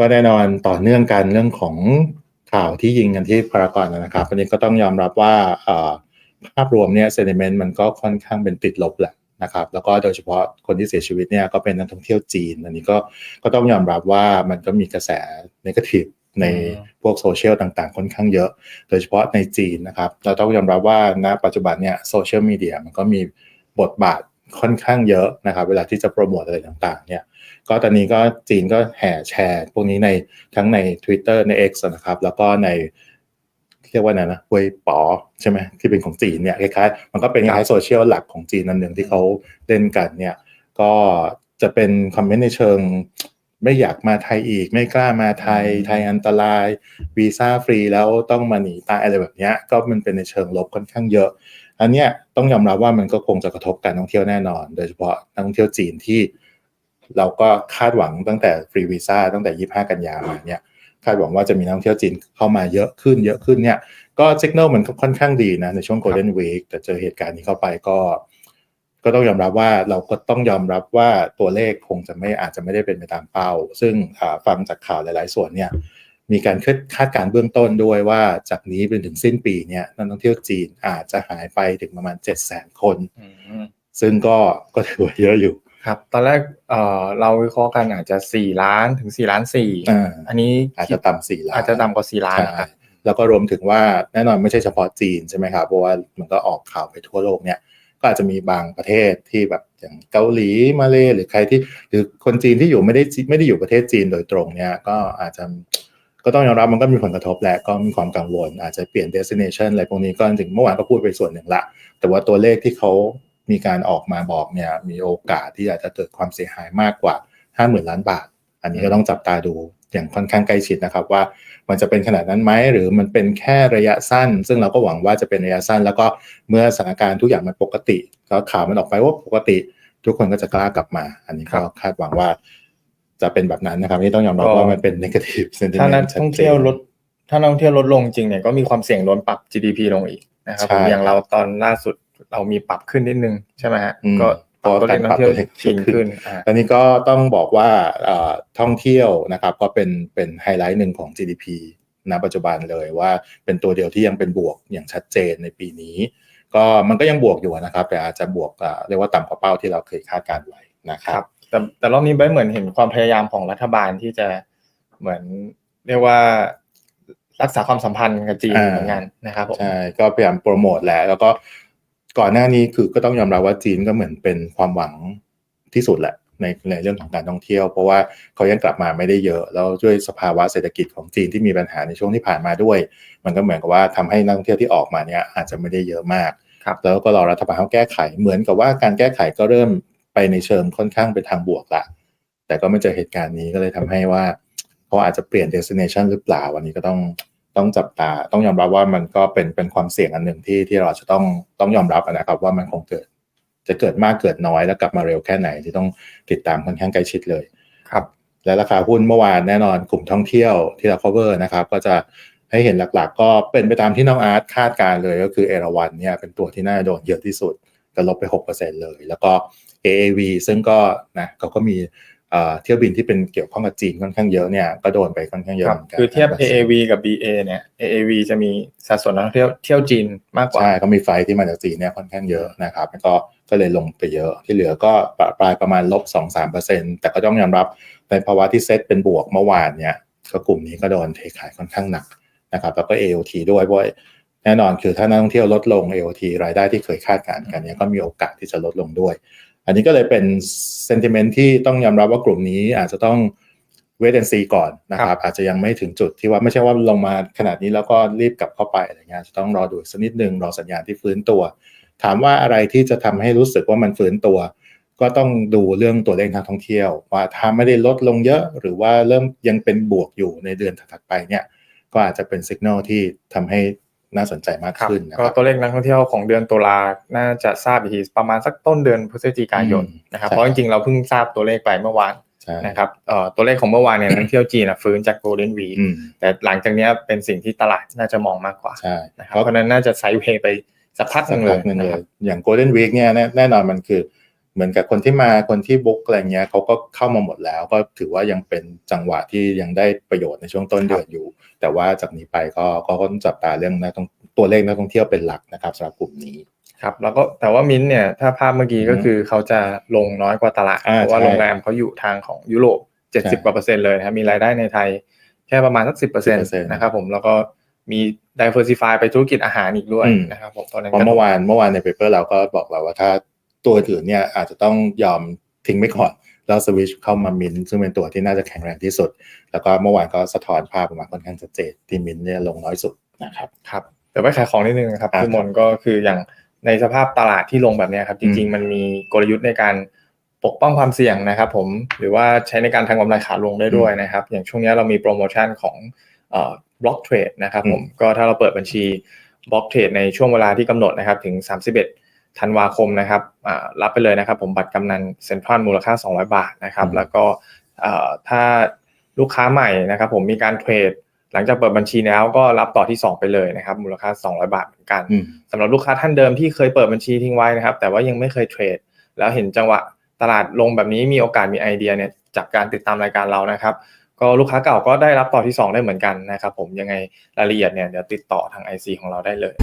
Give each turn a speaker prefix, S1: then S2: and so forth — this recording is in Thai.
S1: ก็แน่นอนต่อเนื่องกันเรื่องของข่าวที่ยิงกันที่พารากอนนะครับวันนี้ก็ต้องยอมรับว่าภาพรวมเนี่ยเซนิเมนต์มันก็ค่อนข้างเป็นติดลบแหละนะครับแล้วก็โดยเฉพาะคนที่เสียชีวิตเนี่ยก็เป็นนักท่องเที่ยวจีนอันนี้ก็ก็ต้องยอมรับว่ามันก็มีกระแสนกาทีฟในพวกโซเชียลต่างๆ ค่อนข้างเยอะ โดยเฉพาะในจีนนะครับเราต้องยอมรับว่าณปัจจุบันเนี่ยโซเชียลมีเดียมันก็มีบทบาทค่อนข้างเยอะนะครับ เวลาที่จะโปรโมทอะไรต่างๆเนี่ย ก็ตอนนี้ก็จีนก็แห่แชร์ พวกนี้ในทั้งใน Twitter ใน X นะครับ แล้วก็ในเรียกว่าไงนะเวยป๋อใช่ไหมที่เป็นของจีนเนี่ยคล้ายๆมันก็เป็นคล้ายโซเชียลหลักของจีนนั่นหนึ่งที่เขาเล่นกันเนี่ย ก็จะเป็นคอมเมนต์ในเชิง ไม่อยากมาไทยอีก ไม่กล้ามาไทยไทยอันตรายวีซ่าฟรีแล้วต้องมาหนีตายอะไรแบบนี้ก็มันเป็นในเชิงลบค่อนข้างเยอะ อันเนี้ยต้องยอมรับว่ามันก็คงจะกระทบการท่องเที่ยวแน่นอน โดยเฉพาะนักท่องเที่ยวจีนที่ เราก็คาดหวังตั้งแต่ฟรีวีซ่าตั้งแต่ 25 กันยามาเนี่ยคาดหวังว่าจะมีนักท่องเที่ยวจีนเข้ามาเยอะขึ้นเยอะขึ้นเนี่ยก็สัญญาณมันค่อนข้างดีนะในช่วง Golden Week แต่เจอเหตุการณ์นี้เข้าไปก็ ก็ต้องยอมรับว่าเราก็ต้องยอมรับว่าตัวเลขคงจะไม่อาจจะไม่ได้เป็นไปตามเป้า ซึ่งฟังจากข่าวหลาย ๆ ส่วนเนี่ยมีการคาดการเบื้องต้นด้วยว่าจากนี้ไปถึงสิ้นปีเนี่ยนักท่องเที่ยวจีนอาจจะหายไปถึงประมาณ7 0 0 0 0 0 คน ซึ่งก็ก็ถือว่าเยอะอยู่
S2: ครับ ตอนแรกเอ่อเราวิเคราะห์กันอาจจะสี่ล้านถึงสี่ล้านสี่อันนี้
S1: อาจจะต่ำสี่ล้าน
S2: อาจจะต่ำกว่าสี่ล้าน
S1: นะครับแล้วก็รวมถึงว่าแน่นอนไม่ใช่เฉพาะจีนใช่ไหมครับเพราะว่ามันก็ออกข่าวไปทั่วโลกเนี่ยก็อาจจะมีบางประเทศที่แบบอย่างเกาหลีมาเลหรือใครที่หรือคนจีนที่อยู่ไม่ได้ไม่ได้อยู่ประเทศจีนโดยตรงเนี่ยก็อาจจะก็ต้องยอมรับมันก็มีผลกระทบแหละก็มีความกังวล อาจจะเปลี่ยน destination อะไรพวกนี้ก็ถึงเมื่อวานก็พูดไปส่วนหนึ่งละ แต่ว่าตัวเลขที่เขา มีการออกมาบอกเนี่ยมีโอกาสที่อาจจะเกิดความเสียหายมากกว่า 50,000 ล้านบาท อันนี้ก็ต้องจับตาดูอย่างค่อนข้างใกล้ชิดนะครับว่ามันจะเป็นขนาดนั้นไหมหรือมันเป็นแค่ระยะสั้น ซึ่งเราก็หวังว่าจะเป็นระยะสั้น แล้วก็เมื่อสถานการณ์ทุกอย่างมันปกติแล้วข่าวมันออกไปว่าปกติ ทุกคนก็จะกล้ากลับมา อันนี้ก็คาดหวังว่าจะเป็นแบบนั้นนะครับนี่ต้องยอมรับว่ามันเป็น negative
S2: sentiment ถ้านักท่องเที่ยวลดถ้านักท่องเที่ยวลดลงจริงเนี่ยก็มีความเสี่ยงโดนปรับ GDP ลงอีกนะครับอย่างเราตอนล่าสุด เรามีปรับขึ้นนิดนึงใช่ไหมฮะก็
S1: พอการปรับตัวชิงขึ้นตอนนี้ก็ต้องบอกว่าท่องเที่ยวนะครับก็เป็นเป็นไฮไลท์หนึ่งของ GDP ณปัจจุบันเลยว่าเป็นตัวเดียวที่ยังเป็นบวกอย่างชัดเจนในปีนี้ ก็มันก็ยังบวกอยู่นะครับ แต่อาจจะบวกเรียกว่าต่ำกว่าเป้าที่เราเคยคาดการไว้นะครับ
S2: แต่แต่รอบนี้ไบเหมือนเห็นความพยายามของรัฐบาลที่จะเหมือนเรียกว่ารักษาความสัมพันธ์กับจีนเหมือนกันนะครับ
S1: ใช่ก็พยายามโปรโมทแหละแล้วก็ ก่อนหน้านี้คือก็ต้องยอมรับว่าจีนก็เหมือนเป็นความหวังที่สุดแหละในในเรื่องของการท่องเที่ยว เพราะว่าเขายังกลับมาไม่ได้เยอะ แล้วด้วยสภาวะเศรษฐกิจของจีนที่มีปัญหาในช่วงที่ผ่านมาด้วย มันก็เหมือนกับว่าทำให้นักท่องเที่ยวที่ออกมาเนี้ยอาจจะไม่ได้เยอะมาก
S2: ครับ
S1: แล้วก็รอรัฐบาลเขาแก้ไขเหมือนกับว่าการแก้ไขก็เริ่มไปในเชิงค่อนข้างเป็นทางบวกละแต่ก็ไม่เจอเหตุการณ์นี้ก็เลยทำให้ว่าเขาอาจจะเปลี่ยน destination หรือเปล่าวันนี้ก็ต้อง ต้องจับตาต้องยอมรับว่ามันก็เป็นเป็นความเสี่ยงอันหนึ่งที่ที่เราจะต้องต้องยอมรับนะครับ ว่ามันคงเกิด จะเกิดมากเกิดน้อยแล้วกลับมาเร็วแค่ไหนที่ต้องติดตามค่อนข้างใกล้ชิดเลย
S2: ครับ
S1: และราคาหุ้นเมื่อวานแน่นอนกลุ่มท่องเที่ยวที่เรา cover นะครับ ก็จะให้เห็นหลักๆ ก็เป็นไปตามที่น้องอาร์ตคาดการเลยก็คือเอราวันเนี่ยเป็นตัวที่น่าโดนเยอะที่สุดก็ลบไป 6%เลย แล้วก็ AAV ซึ่งก็นะเขาก็มี เที่ยวบินที่เป็นเกี่ยวข้องกับจีนค่อนข้างเยอะเนี่ยก็โดนไปค่อนข้างเยอะเหมือนกั
S2: นคือเทียบ AAV กับ BA เนี่ย AAV จะมีสัดส่วนนักท่องเที่ยวเที่ยวจีนมากกว่า
S1: ใช่ก็มีไฟที่มาจากจีนเนี่ยค่อนข้างเยอะนะครับแล้วก็ก็เลยลงไปเยอะที่เหลือก็ปลายประมาณลบ2-3%แต่ก็ต้องยอมรับในภาวะที่เซ็ตเป็นบวกเมื่อวานเนี่ยก็กลุ่มนี้ก็โดนเทขายค่อนข้างหนักนะครับแล้วก็ AOT ด้วยเพราะแน่นอนคือถ้านักท่องเที่ยวลดลง AOT รายได้ที่เคยคาดการณ์กันเนี่ยก็มีโอกาสที่จะลดลงด้วย อันนี้ก็เลยเป็นเซนติเมนต์ที่ต้องยอมรับว่ากลุ่มนี้อาจจะต้องเวทแอนซีก่อนนะครับ อาจจะยังไม่ถึงจุดที่ว่าไม่ใช่ว่าลงมาขนาดนี้แล้วก็รีบกลับเข้าไปอะไรเงี้ยจะต้องรอดูสักนิดนึงรอสัญญาณที่ฟื้นตัว ถามว่าอะไรที่จะทำให้รู้สึกว่ามันฟื้นตัว ก็ต้องดูเรื่องตัวเลขนักท่องเที่ยว ว่าถ้าไม่ได้ลดลงเยอะ หรือว่าเริ่มยังเป็นบวกอยู่ในเดือนถัดไปเนี่ยก็อาจจะเป็นสัญญาณที่ทำให้ น่าสนใจมากขึ้น
S2: ก็ตัวเลขนักท่องเที่ยวของเดือนตุลาน่าจะทราบอีกทีประมาณสักต้นเดือนพฤศจิกายนนะครับเพราะจริงๆเราเพิ่งทราบตัวเลขไปเมื่อวานนะครับตัวเลขของเมื่อวานเนี่ยนักท่องเที่ยวจีนฟื้นจากโกลเด้นวีแต่หลังจากนี้เป็นสิ่งที่ตลาดน่าจะมองมากกว่านะ
S1: ค
S2: รับเพราะนั้นน่าจะไซด์เวย์ไปสักพักหนึ่งเลย
S1: อย่างโกลเด้นวีคเนี่ยแน่นอนมันคือ เหมือนกับคนที่มาคนที่บุ๊กอะไรเงี้ยเขาก็เข้ามาหมดแล้ว ก็ถือว่ายังเป็นจังหวะที่ยังได้ประโยชน์ในช่วงต้นเดือนอยู่ แต่ว่าจากนี้ไปก็ก็ต้องจับตาเรื่องนักท่องตัวเลขนักท่องเที่ยวเป็นหลักนะครับสำหรับกลุ่มนี้
S2: ครับแล้วก็แต่ว่ามิ้นท์เนี่ยถ้าภาพเมื่อกี้ก็คือเขาจะลงน้อยกว่าตลาด
S1: อ่า
S2: เพราะว่า
S1: ใช่
S2: โรงแรมเขาอยู่ทางของยุโรป
S1: ใช่
S2: 70กว่าเปอร์เซ็นต์เลยนะครับมีรายได้ในไทยแค่ประมาณสักสิบเปอร์เซ็นต์
S1: 10%
S2: นะครับผมแล้วก็มี diversify ไปธุรกิจอาหารอีกด้วย
S1: อืม
S2: นะครับผมตอนนั้น
S1: เพราะเมื่อวานเมื่อวานในเปเปอร์เราก็บอกแล้วว่าถ้า ตัวอื่นเนี่ยอาจจะต้องยอมทิ้งไว้ก่อนแล้วสวิชเข้ามามินท์ซึ่งเป็นตัวที่น่าจะแข็งแรงที่สุด แล้วก็เมื่อวานก็สะท้อนภาพออกมาค่อนข้างชัดเจนที่มินท์เนี่ยลงน้อยสุดนะครับ
S2: ครับเดี๋ยวไปขายของนิดนึงนะครับ
S1: อ่า
S2: พี่มนต์ก็คืออย่างในสภาพตลาดที่ลงแบบเนี้ยครับจ
S1: อื
S2: ริง
S1: ม
S2: ๆมันมีกลยุทธ์ในการปกป้องความเสี่ยงนะครับผมหรือว่าใช้ในการทำกำไรขาลงได้ด้วยนะครับ อย่างช่วงนี้เรามีโปรโมชั่นของเอ่อบล็อกเทรดนะครับผมก็ถ้าเราเปิดบัญชีบล็อกเทรดในช่วงเวลาที่กำหนดนะครับถึง 31 ธันวาคมนะครับอ่ารับไปเลยนะครับ ผมบัตรกำนันเซ็นทรัลมูลค่า 200 บาทนะครับ
S1: อืม
S2: แล้วก็เอ่อถ้าลูกค้าใหม่นะครับ ผมมีการเทรดหลังจากเปิดบัญชีแล้วก็รับต่อที่ 2 ไปเลยนะครับ มูลค่า 200 บาทเหมือนกัน
S1: อืม
S2: สำหรับลูกค้าท่านเดิมที่เคยเปิดบัญชีทิ้งไว้นะครับ แต่ว่ายังไม่เคยเทรด แล้วเห็นจังหวะตลาดลงแบบนี้มีโอกาสมีไอเดียเนี่ยจากการติดตามรายการเรานะครับ ก็ลูกค้าเก่าก็ได้รับต่อที่ 2 ได้เหมือนกันนะครับ ผมยังไงรายละเอียดเนี่ยเดี๋ยวติดต่อทาง IC ของเราได้เลย